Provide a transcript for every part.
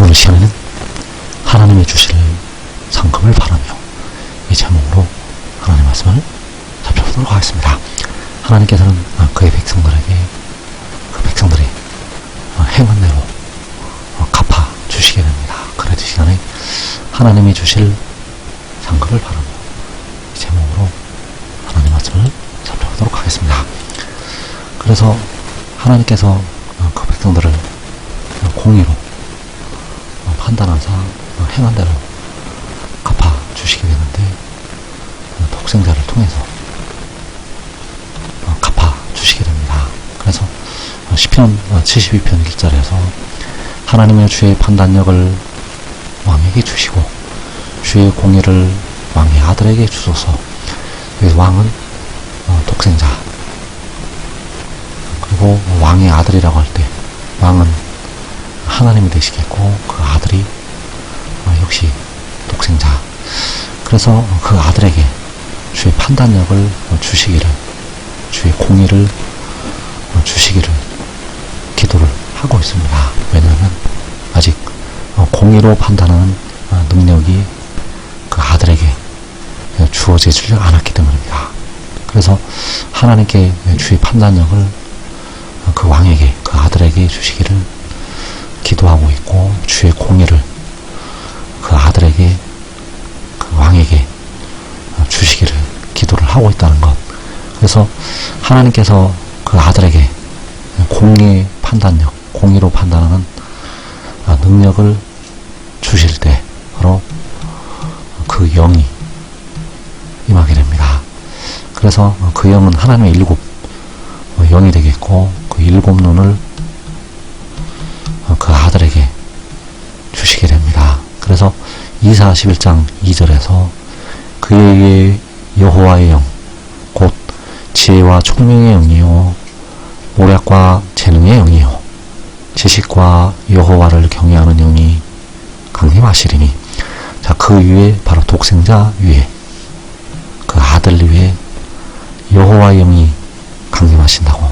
오늘 시간에는 하나님이 주실 상급을 바라며 이 제목으로 하나님의 말씀을 살펴보도록 하겠습니다. 하나님께서는 아, 그의 백성들에게 그 백성들이 어, 행한 대로 어, 갚아 주시게 됩니다. 그래도 이 시간에 하나님이 주실 상급을 바라며 이 제목으로 하나님의 말씀을 살펴보도록 하겠습니다. 그래서 하나님께서 어, 그 백성들을 어, 공의로 한 대로 갚아 주시게 되는데 어, 독생자를 통해서 어, 갚아 주시게 됩니다. 그래서 어, 시편 72편 1절에서 하나님의 주의 판단력을 왕에게 주시고 주의 공의를 왕의 아들에게 주소서. 여기 왕은 어, 독생자 그리고 왕의 아들이라고 할 때 왕은 하나님이 되시겠고 그 아들이 어, 역시 독생자. 그래서 그 아들에게 주의 판단력을 어, 주시기를 주의 공의를 어, 주시기를 기도를 하고 있습니다. 왜냐하면 아직 어, 공의로 판단하는 어, 능력이 그 아들에게 주어지지 않았기 때문입니다. 그래서 하나님께 주의 판단력을 그 왕에게, 그 아들에게 주시기를 기도하고 있고, 주의 공의를 그 아들에게, 그 왕에게 주시기를 기도를 하고 있다는 것. 그래서 하나님께서 그 아들에게 공의 판단력, 공의로 판단하는 능력을 주실 때, 바로 그 영이 임하게 됩니다. 그래서 그 영은 하나님의 일곱 영이 되겠고 그 일곱 눈을 그 아들에게 주시게 됩니다. 그래서 이사 11장 2절에서 그의 여호와의 영, 곧 지혜와 총명의 영이요 오략과 재능의 영이요 지식과 여호와를 경외하는 영이 강림하시리니 자 그 위에 바로 독생자 위에 그 아들 위에 여호와의 영이 강림하신다고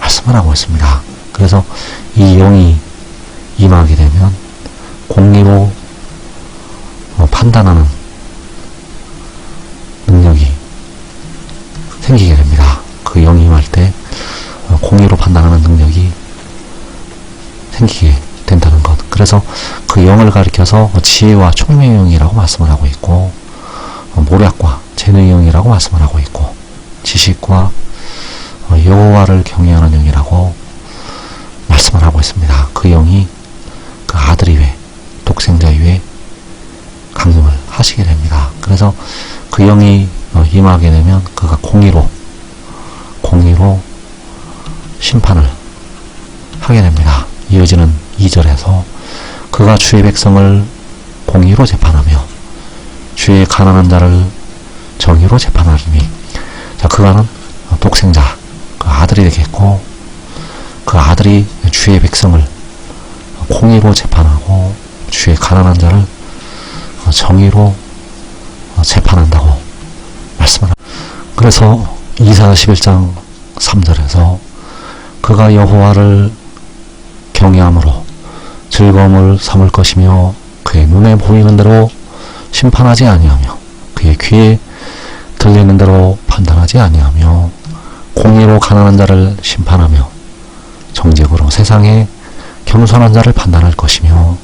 말씀을 하고 있습니다. 그래서 이 영이 임하게 되면 공의로 어, 판단하는 능력이 생기게 됩니다. 그 영이 임할 때 어, 공의로 판단하는 능력이 생기게 된다는 것. 그래서 그 영을 가리켜서 지혜와 총명의 영이라고 말씀을 하고 있고 어, 모략과 재능의 영이라고 말씀을 하고 있고 지식과 어, 여호와를 경외하는 영이라고 말씀을 하고 있습니다. 그 영이 그 아들 위에 독생자 위에 강림을 하시게 됩니다. 그래서 그 영이 어, 임하게 되면 그가 공의로 공의로 심판을 하게 됩니다. 이어지는 2절에서 그가 주의 백성을 공의로 재판하며 주의 가난한 자를 정의로 재판하리니 자 그가는 독생자 그 아들이 되겠고 그 아들이 주의 백성을 공의로 재판하고 주의 가난한 자를 정의로 재판한다고 말씀을 합니다. 그래서 이사 11장 3절에서 그가 여호와를 경외함으로 즐거움을 삼을 것이며 그의 눈에 보이는 대로 심판하지 아니하며 그의 귀에 들리는 대로 판단하지 아니하며 공의로 가난한 자를 심판하며 정직으로 세상에 겸손한 자를 판단할 것이며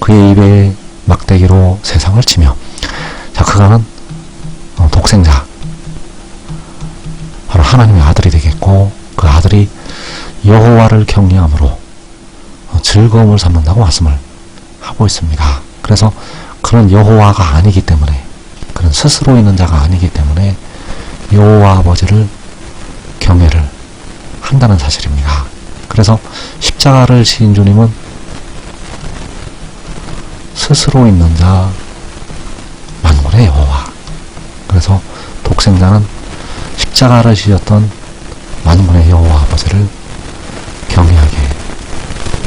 그의 입에 막대기로 세상을 치며 자 그가는 독생자 바로 하나님의 아들이 되겠고 그 아들이 여호와를 경외함으로 즐거움을 삼는다고 말씀을 하고 있습니다. 그래서 그런 여호와가 아니기 때문에 그런 스스로 있는 자가 아니기 때문에 여호와 아버지를 경외를 한다는 사실입니다. 그래서 십자가를 지은 주님은 스스로 있는 자 만군의 여호와 그래서 독생자는 십자가를 지었던 만군의 여호와 아버지를 경외하게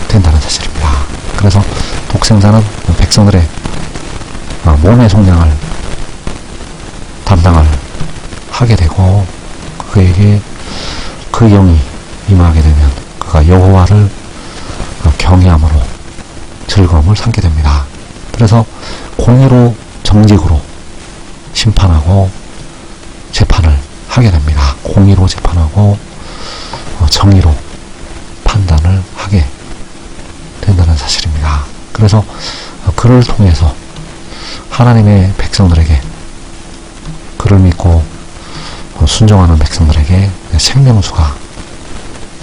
된다는 사실입니다. 그래서 독생자는 백성들의 몸의 속량을 담당을 하게 되고 그에게 그 영이 임하게 되면 그가 여호와를 경외함으로 즐거움을 삼게 됩니다. 그래서 공의로 정직으로 심판하고 재판을 하게 됩니다. 공의로 재판하고 어, 정의로 판단을 하게 된다는 사실입니다. 그래서 어, 그를 통해서 하나님의 백성들에게 그를 믿고 어, 순종하는 백성들에게 생명수가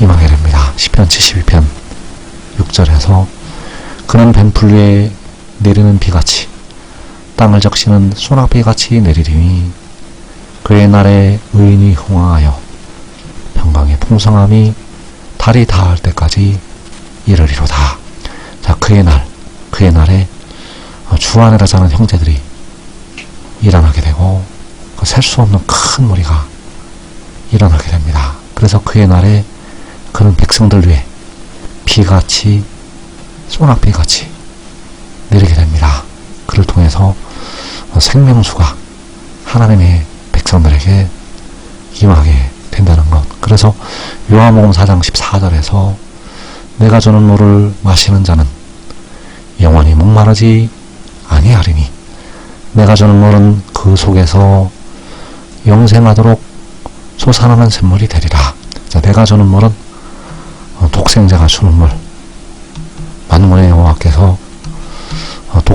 임하게 됩니다. 10편 72편 6절에서 그는 뱀풀 위에 내리는 비같이 땅을 적시는 소낙비같이 내리리니 그의 날에 의인이 흥황하여 평강의 풍성함이 달이 닿을 때까지 이르리로다. 자, 그의 날, 그의 날에 어, 주 안에라 자는 형제들이 일어나게 되고 그 셀 수 없는 큰 무리가 일어나게 됩니다. 그래서 그의 날에 그는 백성들 위해 비같이 소낙비같이 내리게 됩니다. 그를 통해서 어, 생명수가 하나님의 백성들에게 임하게 된다는 것. 그래서 요한복음 4장 14절에서 내가 주는 물을 마시는 자는 영원히 목마르지 아니하리니 내가 주는 물은 그 속에서 영생하도록 솟아나는 샘물이 되리라. 자, 내가 주는 물은 어, 독생자가 주는 물.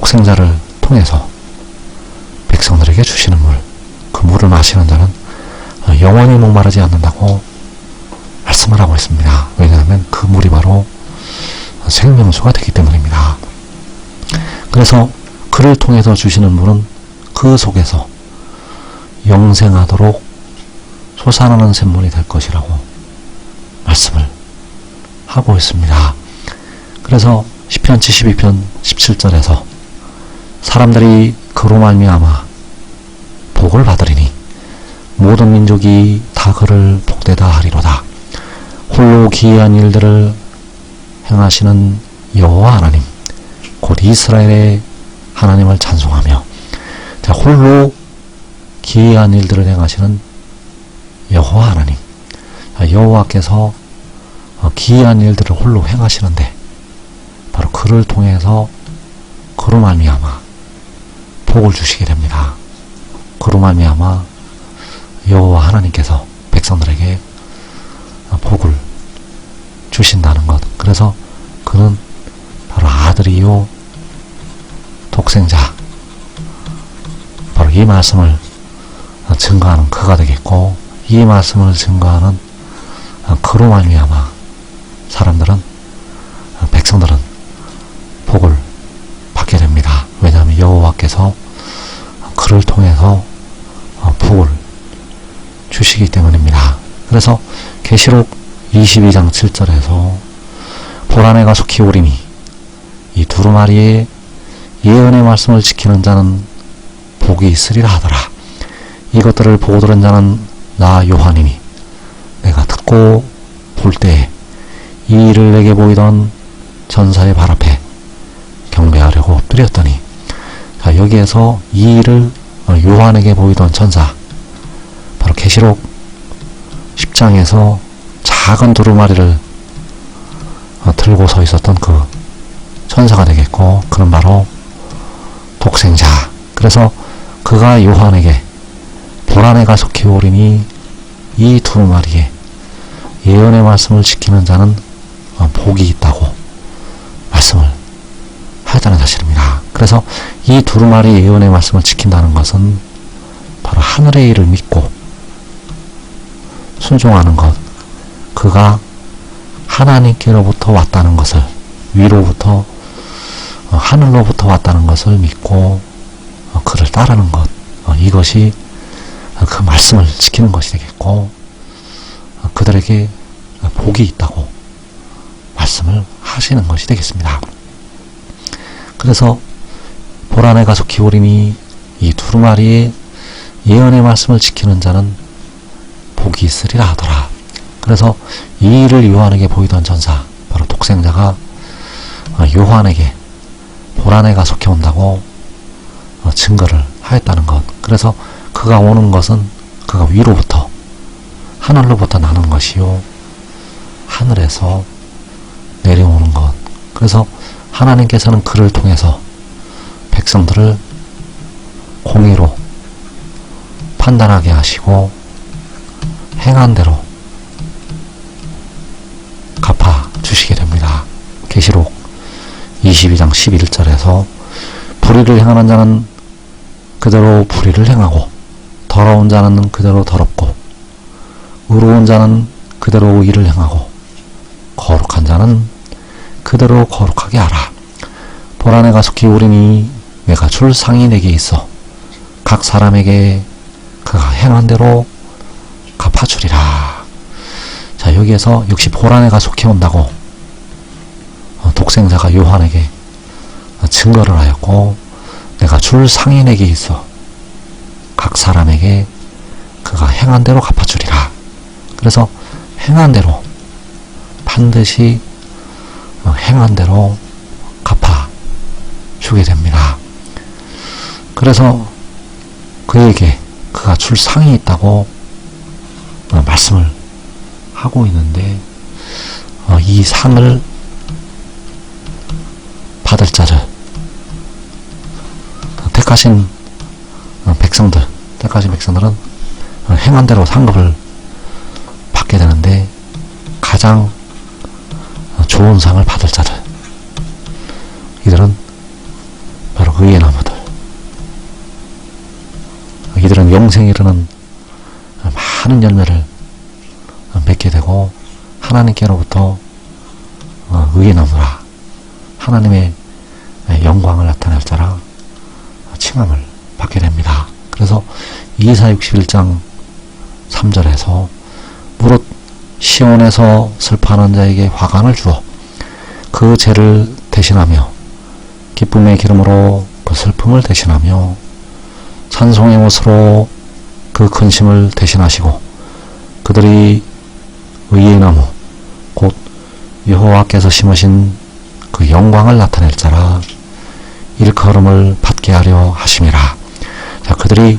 독생자를 통해서 백성들에게 주시는 물. 그 물을 마시는 자는 어, 영원히 목마르지 않는다고 말씀을 하고 있습니다. 왜냐하면 그 물이 바로 생명수가 되기 때문입니다. 그래서 그를 통해서 주시는 물은 그 속에서 영생하도록 솟아나는 샘물이 될 것이라고 말씀을 하고 있습니다. 그래서 10편 72편 17절에서 사람들이 그로 말미암아 복을 받으리니 모든 민족이 다 그를 복되다 하리로다. 홀로 기이한 일들을 행하시는 여호와 하나님 곧 이스라엘의 하나님을 찬송하며 자, 홀로 기이한 일들을 행하시는 여호와 하나님 자, 여호와께서 어, 기이한 일들을 홀로 행하시는데 바로 그를 통해서 그로 말미암아 복을 주시게 됩니다. 그로 말미암아 여호와 하나님께서 백성들에게 복을 주신다는 것. 그래서 그는 바로 아들이요 독생자. 바로 이 말씀을 증거하는 그가 되겠고 이 말씀을 증거하는 그로 말미암아 사람들은 백성들은 복을 받게 됩니다. 여호와께서 그를 통해서 복을 주시기 때문입니다. 그래서 계시록 22장 7절에서 보라 내가 속히 오리니 이 두루마리의 예언의 말씀을 지키는 자는 복이 있으리라 하더라. 이것들을 보고 들은 자는 나 요한이니 내가 듣고 볼 때에 이 일을 내게 보이던 전사의 발 앞에 경배하려고 엎드렸더니 자, 여기에서 이 일을 요한에게 보이던 전사 바로 계시록 10장에서 작은 두루마리를 들고 서 있었던 그 천사가 되겠고 그는 바로 독생자 그래서 그가 요한에게 보라내가 속히 오리니 이 두루마리에 예언의 말씀을 지키는 자는 복이 있다고 말씀을 하였다는 사실입니다. 그래서 이 두루마리 예언의 말씀을 지킨다는 것은 바로 하늘의 일을 믿고 순종하는 것, 그가 하나님께로부터 왔다는 것을, 위로부터, 어, 하늘로부터 왔다는 것을 믿고, 어, 그를 따르는 것, 어, 이것이 그 말씀을 지키는 것이 되겠고, 그들에게 복이 있다고 말씀을 하시는 것이 되겠습니다. 그래서 보라내가 속히 오리니 이 두루마리의 예언의 말씀을 지키는 자는 복이 있으리라 하더라. 그래서 이 일을 요한에게 보이던 전사, 바로 독생자가 요한에게 보라내가 속해 온다고 증거를 하였다는 것. 그래서 그가 오는 것은 그가 위로부터, 하늘로부터 나는 것이요. 하늘에서 내려오는 것. 그래서 하나님께서는 그를 통해서 백성들을 공의로 판단하게 하시고 행한 대로 갚아 주시게 됩니다. 계시록 22장 11절에서 불의를 행하는 자는 그대로 불의를 행하고 더러운 자는 그대로 더럽고 의로운 자는 그대로 의를 행하고 거룩한 자는 그대로 거룩하게 하라. 보라 내가 속히 오리니 내가 줄 상이 내게 있어 각 사람에게 그가 행한 대로 갚아주리라. 자 여기에서 역시 보라 내가 속해 온다고 어, 독생자가 요한에게 증거를 하였고 내가 줄 상이 내게 있어 각 사람에게 그가 행한 대로 갚아주리라. 그래서 행한 대로 반드시 어, 행한 대로 갚아 주게 됩니다. 그래서 그에게 그가 줄 상이 있다고 어, 말씀을 하고 있는데 어, 이 상을 받을 자를 택하신 어, 백성들, 택하신 백성들은 어, 행한 대로 상급을 받게 되는데 가장 어, 좋은 상을 받을 자들 이들은 바로 의의 나무들 이들은 영생에 이르는 많은 열매를 맺게 되고 하나님께로부터 어, 나무라 하나님의 영광을 나타낼 자라 칭함을 받게 됩니다. 그래서 이사 61장 3절에서 무릇 시온에서 슬퍼하는 자에게 화관을 주어 그 죄를 대신하며 기쁨의 기름으로 그 슬픔을 대신하며 찬송의 옷으로 그 근심을 대신하시고 그들이 의의 나무 곧 여호와께서 심으신 그 영광을 나타낼 자라 일컬음을 받게 하려 하심이라. 자, 그들이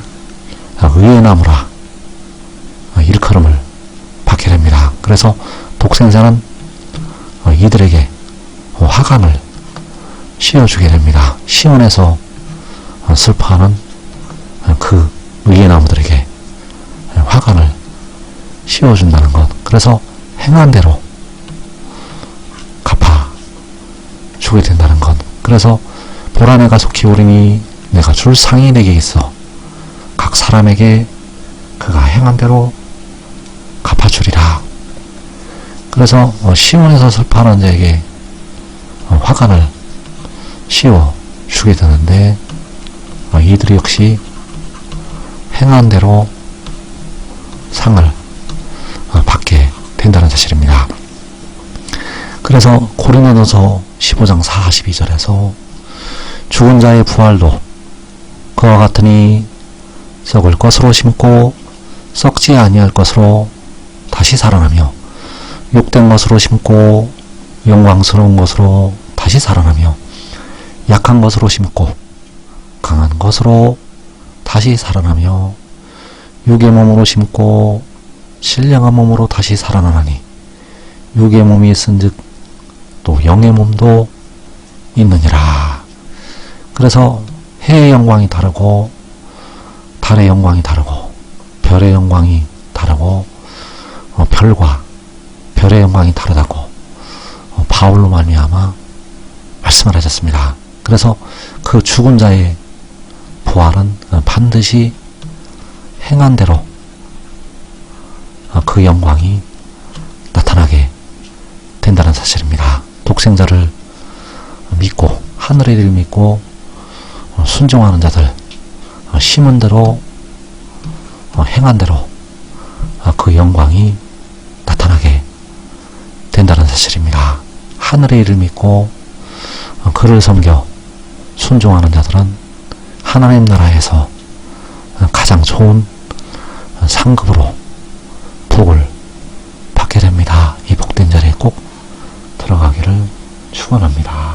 의의 나무라 일컬음을 받게 됩니다. 그래서 독생자는 이들에게 화관을 씌워주게 됩니다. 시온에서 슬퍼하는 그 의의 나무들에게 화관을 씌워준다는 것. 그래서 행한 대로 갚아 주게 된다는 것. 그래서 보라 내가 속히 오리니 내가 줄 상이 내게 있어 각 사람에게 그가 행한 대로 갚아주리라. 그래서 어, 시온에서 슬퍼하는 자에게 어, 화관을 씌워 주게 되는데 어, 이들이 역시 행한 대로 상을 어, 받게 된다는 사실입니다. 그래서 고린도서 15장 42절에서 죽은 자의 부활도 그와 같으니 썩을 것으로 심고 썩지 아니할 것으로 다시 살아나며 욕된 것으로 심고 영광스러운 것으로 다시 살아나며 약한 것으로 심고 강한 것으로 다시 살아나며 육의 몸으로 심고 신령한 몸으로 다시 살아나나니 육의 몸이 있은즉 또 영의 몸도 있느니라. 그래서 해의 영광이 다르고 달의 영광이 다르고 별의 영광이 다르고 어, 별과 별의 영광이 다르다고 어, 바울로 말미암아 말씀을 하셨습니다. 그래서 그 죽은 자의 부활은 어, 반드시 행한 대로 어, 그 영광이 나타나게 된다는 사실입니다. 독생자를 믿고 하늘의 일을 믿고 어, 순종하는 자들 어, 심은 대로 어, 행한 대로 어, 그 영광이 나타나게 된다는 사실입니다. 하늘의 일을 믿고 어, 그를 섬겨 순종하는 자들은 하나님 나라에서 어, 가장 좋은 어, 상급으로 복을 받게 됩니다. 이 복된 자리에 꼭 들어가기를 축원합니다.